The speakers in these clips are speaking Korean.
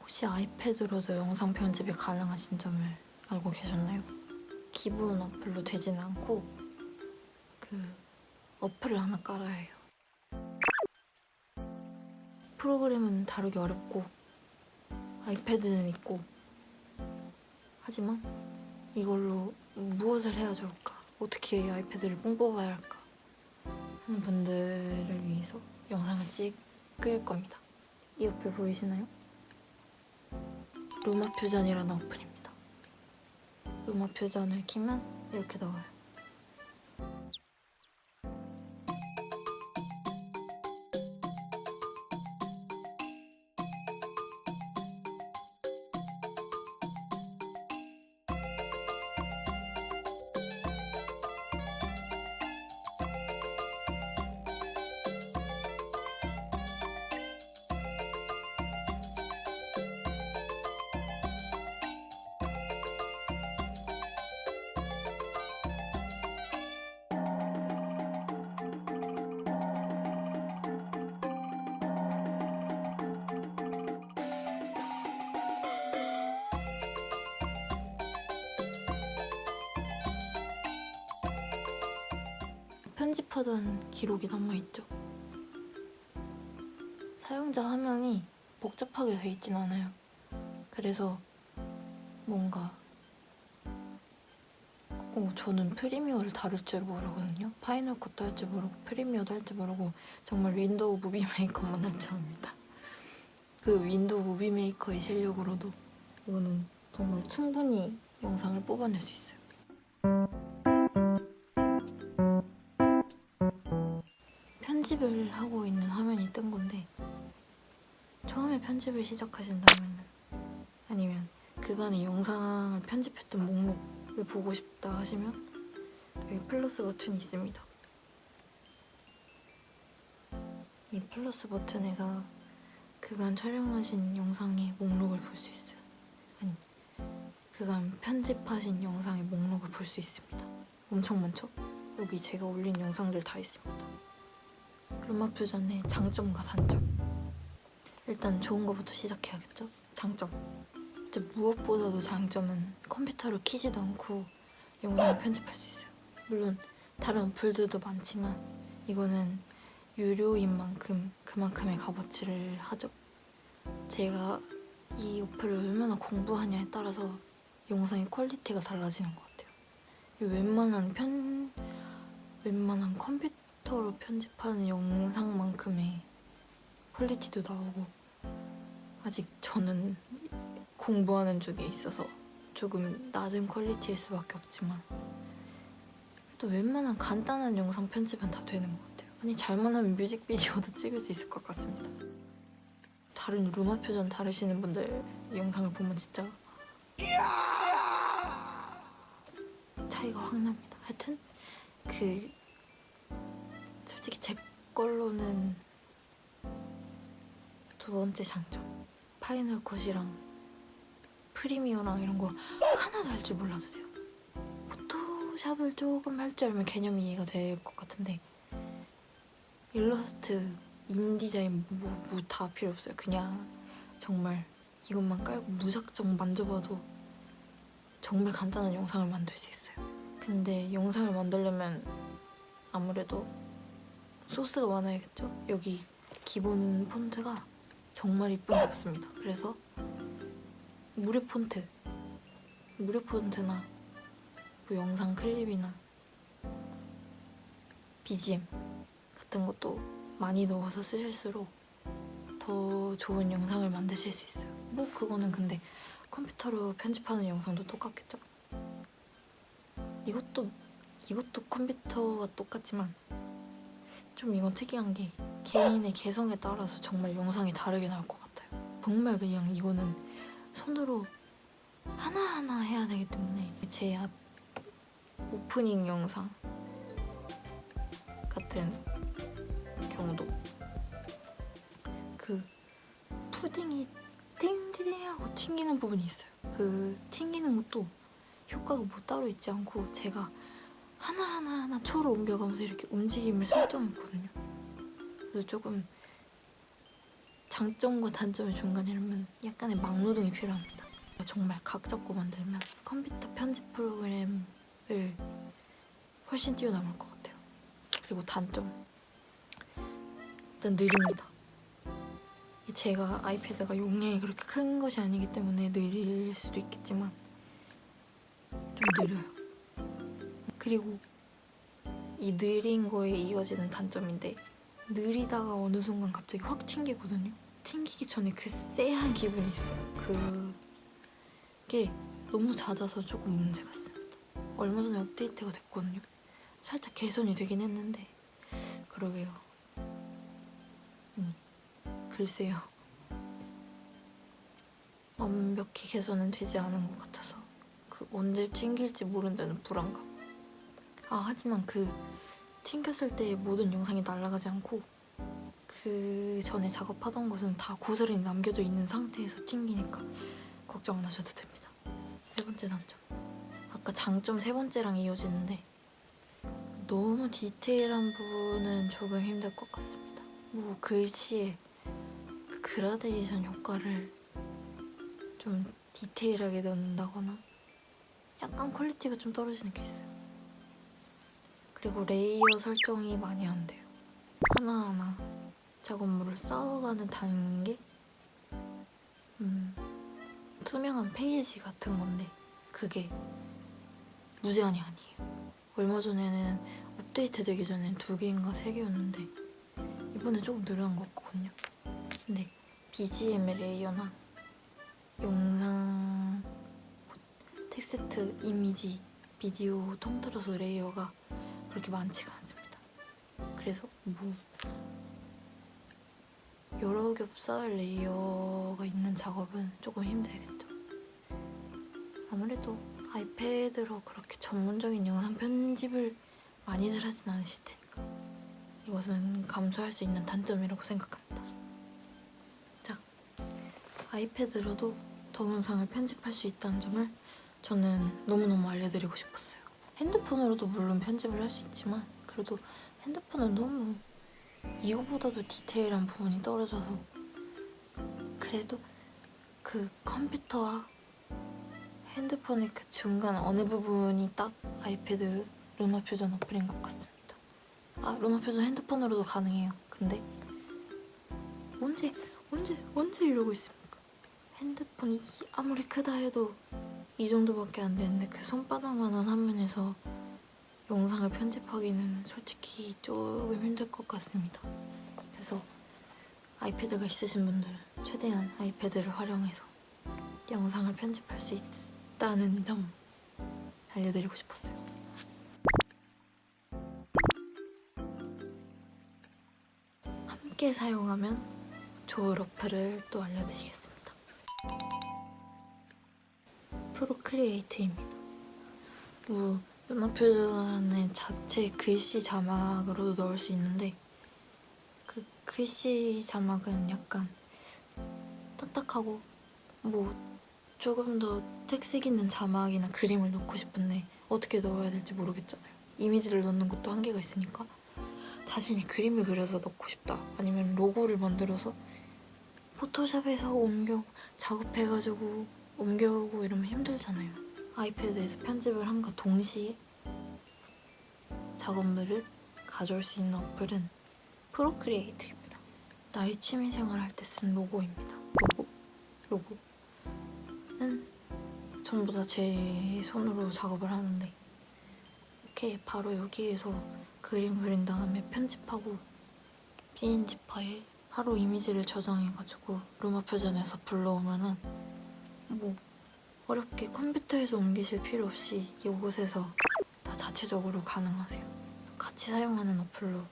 혹시 아이패드로도 영상 편집이 가능하신 점을 알고 계셨나요? 기본 어플로 되진 않고 그 어플을 하나 깔아야 해요. 프로그램은 다루기 어렵고 아이패드는 있고 하지만 이걸로 무엇을 해야 좋을까? 어떻게 아이패드를 뽕 뽑아야 할까? 하는 분들을 위해서 영상을 찍을 겁니다. 이 어플 보이시나요? 루마 퓨전이라는 어플입니다. 루마 퓨전을 키면 이렇게 나와요. 편집하던 기록이 남아있죠. 사용자 화면이 복잡하게 돼 있진 않아요. 그래서 뭔가 어, 저는 프리미어를 다룰 줄 모르거든요. 파이널 컷도 할 줄 모르고 프리미어도 할 줄 모르고 정말 윈도우 무비 메이커만 할 줄 압니다. 그 윈도우 무비 메이커의 실력으로도 이거는 정말 충분히 영상을 뽑아낼 수 있어요. 편집을 하고 있는 화면이 뜬 건데 처음에 편집을 시작하신다면 아니면 그간의 영상을 편집했던 목록을 보고 싶다 하시면 여기 플러스 버튼이 있습니다. 이 플러스 버튼에서 그간 촬영하신 영상의 목록을 볼 수 있어요. 아니, 그간 편집하신 영상의 목록을 볼 수 있습니다. 엄청 많죠? 여기 제가 올린 영상들 다 있습니다. 루마 퓨전의 장점과 단점. 일단 좋은 거부터 시작해야겠죠? 장점. 이제 무엇보다도 장점은 컴퓨터로 키지도 않고 영상을 편집할 수 있어요. 물론 다른 어플들도 많지만 이거는 유료인 만큼 그만큼의 값어치를 하죠. 제가 이 어플을 얼마나 공부하냐에 따라서 영상의 퀄리티가 달라지는 것 같아요. 이 웬만한 편 웬만한 컴퓨터 로 편집하는 영상만큼의 퀄리티도 나오고 아직 저는 공부하는 중에 있어서 조금 낮은 퀄리티일 수밖에 없지만 또 웬만한 간단한 영상 편집은 다 되는 것 같아요. 아니 잘만 하면 뮤직비디오도 찍을 수 있을 것 같습니다. 다른 루마 표전 다루시는 분들 이 영상을 보면 진짜 차이가 확 납니다. 하여튼 그 솔직히 제 걸로는 두 번째 장점 파이널 컷이랑 프리미어랑 이런 거 하나도 할 줄 몰라도 돼요. 포토샵을 조금 할 줄 알면 개념이 이해가 될 것 같은데 일러스트, 인디자인 뭐다 필요 없어요. 그냥 정말 이것만 깔고 무작정 만져봐도 정말 간단한 영상을 만들 수 있어요. 근데 영상을 만들려면 아무래도 소스가 많아야겠죠? 여기 기본 폰트가 정말 이쁜 게 없습니다. 그래서 무료 폰트, 무료 폰트나 뭐 영상 클립이나 BGM 같은 것도 많이 넣어서 쓰실수록 더 좋은 영상을 만드실 수 있어요. 뭐 그거는 근데 컴퓨터로 편집하는 영상도 똑같겠죠? 이것도 이것도 컴퓨터와 똑같지만 좀 이건 특이한 게 개인의 개성에 따라서 정말 영상이 다르게 나올 것 같아요. 정말 그냥 이거는 손으로 하나하나 해야 되기 때문에 제 앞 오프닝 영상 같은 경우도 그 푸딩이 띵띵 하고 튕기는 부분이 있어요. 그 튕기는 것도 효과가 뭐 따로 있지 않고 제가 하나하나 하나 하나하나 초를 옮겨가면서 이렇게 움직임을 설정했거든요. 그래서 조금 장점과 단점의 중간이라면 약간의 막노동이 필요합니다. 정말 각 잡고 만들면 컴퓨터 편집 프로그램을 훨씬 뛰어넘을 것 같아요. 그리고 단점 일단 느립니다. 이 제가 아이패드가 용량이 그렇게 큰 것이 아니기 때문에 느릴 수도 있겠지만 좀 느려요. 그리고 이 느린 거에 이어지는 단점인데 느리다가 어느 순간 갑자기 확 튕기거든요. 튕기기 전에 그 쎄한 기분이 있어요. 그게 너무 잦아서 조금 문제가 있습니다. 얼마 전에 업데이트가 됐거든요. 살짝 개선이 되긴 했는데 그러게요. 음, 글쎄요. 완벽히 개선은 되지 않은 것 같아서 그 언제 튕길지 모른다는 불안감. 아 하지만 그 튕겼을 때 모든 영상이 날아가지 않고 그 전에 작업하던 것은 다 고스란히 남겨져 있는 상태에서 튕기니까 걱정 안 하셔도 됩니다. 세 번째 단점. 아까 장점 세 번째랑 이어지는데 너무 디테일한 부분은 조금 힘들 것 같습니다. 뭐 글씨에 그 그라데이션 효과를 좀 디테일하게 넣는다거나 약간 퀄리티가 좀 떨어지는 게 있어요. 그리고 레이어 설정이 많이 안 돼요. 하나하나 작업물을 쌓아가는 단계? 음, 투명한 페이지 같은 건데 그게 무제한이 아니에요. 얼마 전에는 업데이트 되기 전엔 두 개인가 세 개였는데 이번에 조금 늘어난 것 같거든요. 근데 BGM 레이어나 영상, 텍스트, 이미지, 비디오 통틀어서 레이어가 그렇게 많지가 않습니다. 그래서 뭐 여러 겹 쌓을 레이어가 있는 작업은 조금 힘들겠죠. 아무래도 아이패드로 그렇게 전문적인 영상 편집을 많이들 하진 않으실 테니까 이것은 감수할 수 있는 단점이라고 생각합니다. 자, 아이패드로도 동영상을 편집할 수 있다는 점을 저는 너무너무 알려드리고 싶었어요. 핸드폰으로도 물론 편집을 할 수 있지만 그래도 핸드폰은 너무 이거보다도 디테일한 부분이 떨어져서 그래도 그 컴퓨터와 핸드폰의 그 중간 어느 부분이 딱 아이패드 루마 퓨전 어플인 것 같습니다. 아 루마 퓨전 핸드폰으로도 가능해요. 근데 언제 언제 언제 이러고 있습니까? 핸드폰이 아무리 크다 해도 이 정도밖에 안 되는데 그 손바닥만한 화면에서 영상을 편집하기는 솔직히 조금 힘들 것 같습니다. 그래서 아이패드가 있으신 분들은 최대한 아이패드를 활용해서 영상을 편집할 수 있다는 점 알려드리고 싶었어요. 함께 사용하면 좋을 어플을 또 알려드리겠습니다. 크리에이트입니다. 뭐 연합표준의 자체 글씨 자막으로도 넣을 수 있는데 그 글씨 자막은 약간 딱딱하고 뭐 조금 더 특색 있는 자막이나 그림을 넣고 싶은데 어떻게 넣어야 될지 모르겠잖아요. 이미지를 넣는 것도 한계가 있으니까 자신이 그림을 그려서 넣고 싶다 아니면 로고를 만들어서 포토샵에서 옮겨 작업해가지고 옮겨오고 이러면 힘들잖아요. 아이패드에서 편집을 함과 동시에 작업물을 가져올 수 있는 어플은 프로크리에이트입니다. 나의 취미 생활 할 때 쓴 로고입니다. 로고? 로고는 전부 다 제 손으로 작업을 하는데 이렇게 바로 여기에서 그림 그린 다음에 편집하고 PNG 파일 하루 이미지를 저장해가지고 루마 표전에서 불러오면은 뭐 어렵게 컴퓨터에서 옮기실 필요 없이 이곳에서 다 자체적으로 가능하세요. 같이 사용하는 어플로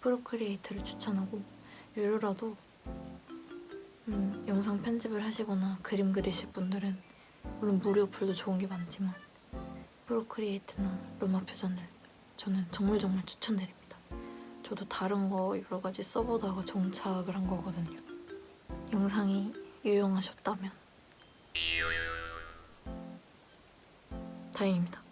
프로크리에이트를 추천하고 유료라도 음, 영상 편집을 하시거나 그림 그리실 분들은 물론 무료 어플도 좋은 게 많지만 프로크리에이트나 루마 퓨전을 저는 정말 정말 추천드립니다. 저도 다른 거 여러 가지 써보다가 정착을 한 거거든요. 영상이 유용하셨다면 다행입니다.